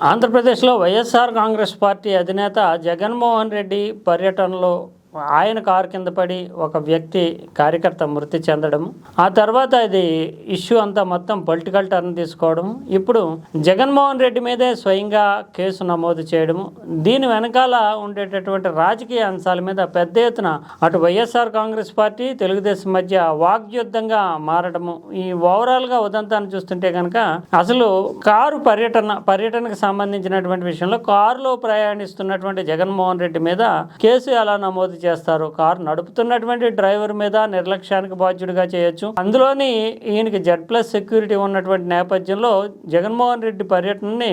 ఆంధ్రప్రదేశ్లో వైఎస్ఆర్ కాంగ్రెస్ పార్టీ అధినేత జగన్మోహన్ రెడ్డి పర్యటనలో ఆయన కారు కింద పడి ఒక వ్యక్తి కార్యకర్త మృతి చెందడం ఆ తర్వాత ఇది ఇష్యూ అంతా మొత్తం పొలిటికల్ టర్న్ తీసుకోవడం ఇప్పుడు జగన్మోహన్ రెడ్డి మీదే స్వయంగా కేసు నమోదు చేయడం దీని వెనకాల ఉండేటటువంటి రాజకీయ అంశాల మీద పెద్ద ఎత్తున అటు వైఎస్ఆర్ కాంగ్రెస్ పార్టీ తెలుగుదేశం మధ్య వాగ్యుద్ధంగా మారడము. ఈ ఓవరాల్గా ఉదంతాన్ని చూస్తుంటే కనుక అసలు కారు పర్యటన పర్యటనకు సంబంధించినటువంటి విషయంలో కారులో ప్రయాణిస్తున్నటువంటి జగన్మోహన్ రెడ్డి మీద కేసు ఎలా నమోదు చేస్తారు. కారు నడుపుతున్నటువంటి డ్రైవర్ మీద నిర్లక్ష్యానికి బాధ్యుడిగా చేయొచ్చు. అందులోని ఈయనకి జెడ్ ప్లస్ సెక్యూరిటీ ఉన్నటువంటి నేపథ్యంలో జగన్మోహన్ రెడ్డి పర్యటనని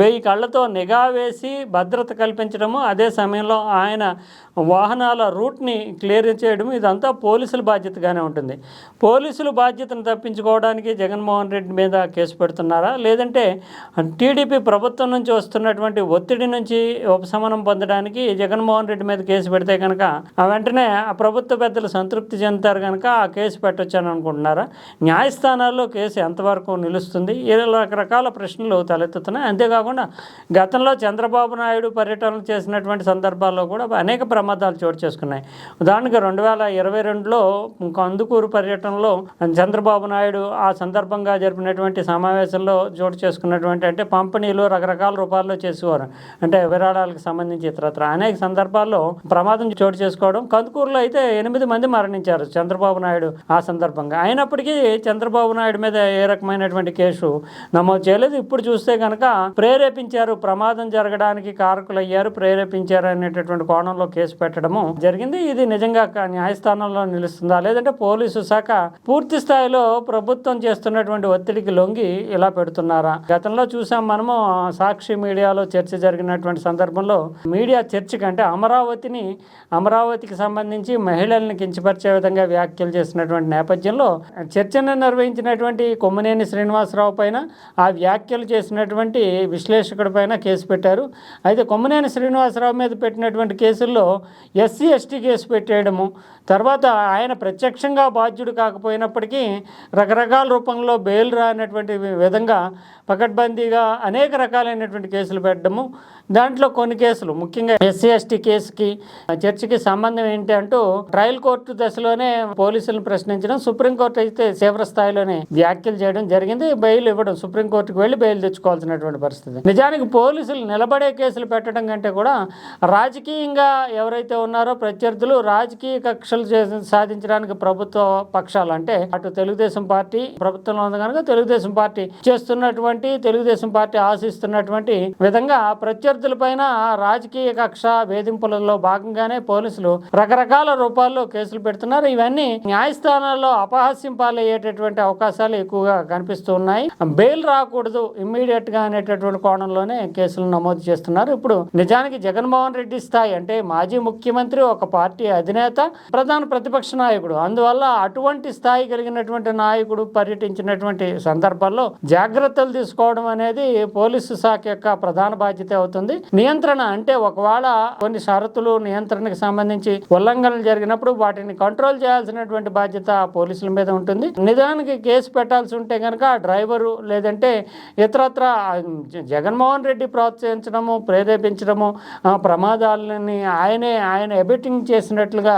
వెయ్యి కళ్ళతో నిఘా వేసి భద్రత కల్పించడము అదే సమయంలో ఆయన వాహనాల రూట్ని క్లియర్ చేయడం ఇదంతా పోలీసుల బాధ్యతగానే ఉంటుంది. పోలీసులు బాధ్యతను తప్పించుకోవడానికి జగన్మోహన్ రెడ్డి మీద కేసు పెడుతున్నారా? లేదంటే టీడీపీ ప్రభుత్వం నుంచి వస్తున్నటువంటి ఒత్తిడి నుంచి ఉపశమనం పొందడానికి జగన్మోహన్ రెడ్డి మీద కేసు పెడితే కనుక ఆ వెంటనే ఆ ప్రభుత్వ పెద్దలు సంతృప్తి చెందుతారు కనుక ఆ కేసు పెట్టొచ్చాను అనుకుంటున్నారా? న్యాయస్థానాల్లో కేసు ఎంతవరకు నిలుస్తుంది? ఇలా రకరకాల ప్రశ్నలు తలెత్తుతున్నాయి. అంతేకాకుండా గతంలో చంద్రబాబు నాయుడు పర్యటనలు చేసినటువంటి సందర్భాల్లో కూడా అనేక ప్రమాదాలు చోటు చేసుకున్నాయి. ఉదాహరణకు రెండు వేల ఇరవై రెండులో కందుకూరు పర్యటనలో చంద్రబాబు నాయుడు ఆ సందర్భంగా జరిపినటువంటి సమావేశంలో చోటు చేసుకున్నటువంటి అంటే పంపిణీలు రకరకాల రూపాల్లో చేసేవారు. అంటే విరాళాలకు సంబంధించి ఇతరత్ర. అనేక సందర్భాల్లో ప్రమాదం చోటు చేసుకోవడం. కందుకూరులో అయితే ఎనిమిది మంది మరణించారు చంద్రబాబు నాయుడు ఆ సందర్భంగా. అయినప్పటికీ చంద్రబాబు నాయుడు మీద ఏ రకమైనటువంటి కేసు నమోదు చేయలేదు. ఇప్పుడు చూస్తే కనుక ప్రేరేపించారు ప్రమాదం జరగడానికి కారకులయ్యారు ప్రేరేపించారు అనేటటువంటి కోణంలో కేసు పెట్టడము జరిగింది. ఇది నిజంగా న్యాయస్థానంలో నిలుస్తుందా? లేదంటే పోలీసు శాఖ పూర్తి స్థాయిలో ప్రభుత్వం చేస్తున్నటువంటి ఒత్తిడికి లొంగి ఇలా పెడుతున్నారా? గతంలో చూసాం మనము సాక్షి మీడియాలో చర్చ జరిగినటువంటి సందర్భంలో మీడియా చర్చ కంటే అమరావతిని అమరావతికి సంబంధించి మహిళల్ని కించపరిచే విధంగా వ్యాఖ్యలు చేసినటువంటి నేపథ్యంలో చర్చను నిర్వహించినటువంటి కొమ్మనేని శ్రీనివాసరావు పైన ఆ వ్యాఖ్యలు చేసినటువంటి విశ్లేషకుడి పైన కేసు పెట్టారు. అయితే కొమ్మనేని శ్రీనివాసరావు మీద పెట్టినటువంటి కేసుల్లో ఎస్సీ ఎస్టీ కేసు పెట్టేయడము తర్వాత ఆయన ప్రత్యక్షంగా బాధ్యుడు కాకపోయినప్పటికీ రకరకాల రూపంలో బెయిల్ రానటువంటి విధంగా పకడ్బందీగా అనేక రకాలైనటువంటి కేసులు పెట్టడము దాంట్లో కొన్ని కేసులు. ముఖ్యంగా ఎస్సీ ఎస్టీ కేసుకి చర్చికి సంబంధం ఏంటి అంటూ ట్రయల్ కోర్టు దశలోనే పోలీసులను ప్రశ్నించడం సుప్రీంకోర్టు అయితే తీవ్ర స్థాయిలోనే వ్యాఖ్యలు చేయడం జరిగింది. బెయిల్ ఇవ్వడం సుప్రీంకోర్టుకు వెళ్ళి బెయిల్ తెచ్చుకోవాల్సినటువంటి పరిస్థితి. నిజానికి పోలీసులు నిలబడే కేసులు పెట్టడం కంటే కూడా రాజకీయంగా ఎవరైతే ఉన్నారో ప్రత్యర్థులు రాజకీయ కక్షలు సాధించడానికి ప్రభుత్వ పక్షాలు అంటే అటు తెలుగుదేశం పార్టీ ప్రభుత్వంలో ఉంది కనుక తెలుగుదేశం పార్టీ చేస్తున్నటువంటి తెలుగుదేశం పార్టీ ఆశిస్తున్నటువంటి విధంగా ప్రత్యర్థుల పైన రాజకీయ కక్ష వేధింపులలో భాగంగానే పోలీసులు రకరకాల రూపాల్లో కేసులు పెడుతున్నారు. ఇవన్నీ న్యాయస్థానాల్లో అపహాస్యం పాలయ్యేటటువంటి అవకాశాలు ఎక్కువగా కనిపిస్తూ ఉన్నాయి. బెయిల్ రాకూడదు ఇమ్మీడియట్గా అనేటటువంటి కోణంలోనే కేసులు నమోదు చేస్తున్నారు. ఇప్పుడు నిజానికి జగన్మోహన్ రెడ్డి స్థాయి అంటే మాజీ ముఖ్యమంత్రి ఒక పార్టీ అధినేత ప్రధాన ప్రతిపక్ష నాయకుడు. అందువల్ల అటువంటి స్థాయి కలిగినటువంటి నాయకుడు పర్యటించినటువంటి సందర్భాల్లో జాగ్రత్తలు తీసుకోవడం అనేది పోలీసు శాఖ యొక్క ప్రధాన బాధ్యత అవుతుంది. నియంత్రణ అంటే ఒకవేళ కొన్ని షరతులు నియంత్రణకు సంబంధించి ఉల్లంఘనలు జరిగినప్పుడు వాటిని కంట్రోల్ చేయాల్సినటువంటి బాధ్యత పోలీసుల మీద ఉంటుంది. నిజానికి కేసు పెట్టాల్సి ఉంటే కనుక డ్రైవరు లేదంటే ఇతరత్ర జగన్మోహన్ రెడ్డి ప్రోత్సహించడము ప్రేరేపించడము ఆ, ప్రమాదాలని ఆయనే ఆయన ఎబిటింగ్ చేసినట్లుగా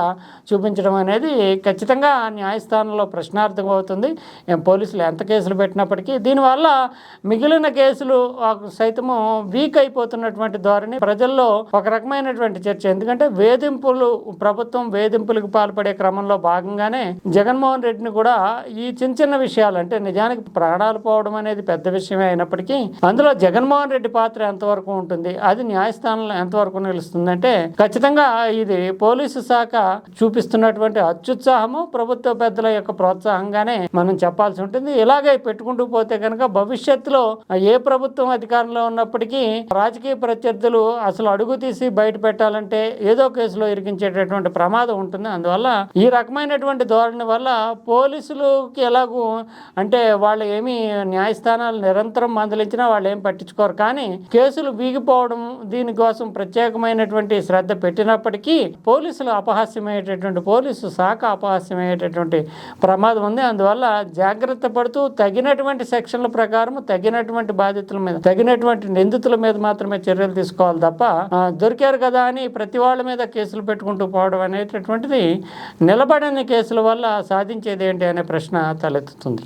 చూపించడం అనేది ఖచ్చితంగా న్యాయస్థానంలో ప్రశ్నార్థం అవుతుంది. పోలీసులు ఎంత కేసులు పెట్టినప్పటికీ దీనివల్ల మిగిలిన కేసులు ఆ, సైతము వీక్ అయిపోతున్నట్టు అయిపోతున్నటువంటి ధోరణి ప్రజల్లో ఒక రకమైనటువంటి చర్చ. ఎందుకంటే వేధింపులు ప్రభుత్వం వేధింపులకు పాల్పడే క్రమంలో భాగంగానే జగన్మోహన్ రెడ్డిని కూడా ఈ చిన్న చిన్న విషయాలు అంటే నిజానికి ప్రాణాలు పోవడం అనేది పెద్ద విషయమే అయినప్పటికీ అందులో జగన్మోహన్ రెడ్డి పాత్ర ఎంతవరకు ఉంటుంది అది న్యాయస్థానంలో ఎంతవరకు నిలుస్తుందంటే ఖచ్చితంగా ఇది పోలీసు శాఖ చూపిస్తున్నటువంటి అత్యుత్సాహము ప్రభుత్వ పెద్దల యొక్క ప్రోత్సాహంగానే మనం చెప్పాల్సి ఉంటుంది. ఇలాగే పెట్టుకుంటూ పోతే కనుక భవిష్యత్తులో ఏ ప్రభుత్వం అధికారంలో ఉన్నప్పటికీ రాజకీయ ప్రత్యర్థులు అసలు అడుగు తీసి బయట పెట్టాలంటే ఏదో కేసులో ఇరికించేటటువంటి ప్రమాదం ఉంటుంది. అందువల్ల ఈ రకమైనటువంటి ధోరణి వల్ల పోలీసులకి ఎలాగూ అంటే వాళ్ళు ఏమి న్యాయస్థానాలు నిరంతరం మందలించినా వాళ్ళు ఏం పట్టించుకోరు. కానీ కేసులు వీగిపోవడం దీనికోసం ప్రత్యేకమైనటువంటి శ్రద్ధ పెట్టినప్పటికీ పోలీసులు అపహాస్యమయ్యేటటువంటి పోలీసు శాఖ అపహాస్యమయ్యేటటువంటి ప్రమాదం ఉంది. అందువల్ల జాగ్రత్త పడుతూ తగినటువంటి సెక్షన్ల ప్రకారం తగినటువంటి బాధితుల మీద తగినటువంటి నిందితుల మీద మాత్రమే చర్యలు తీసుకోవాలి తప్ప దొరికారు కదా అని ప్రతి వాళ్ళ మీద కేసులు పెట్టుకుంటూ పోవడం అనేటటువంటిది నిలబడని కేసుల వల్ల సాధించేది ఏంటి అనే ప్రశ్న తలెత్తుతుంది.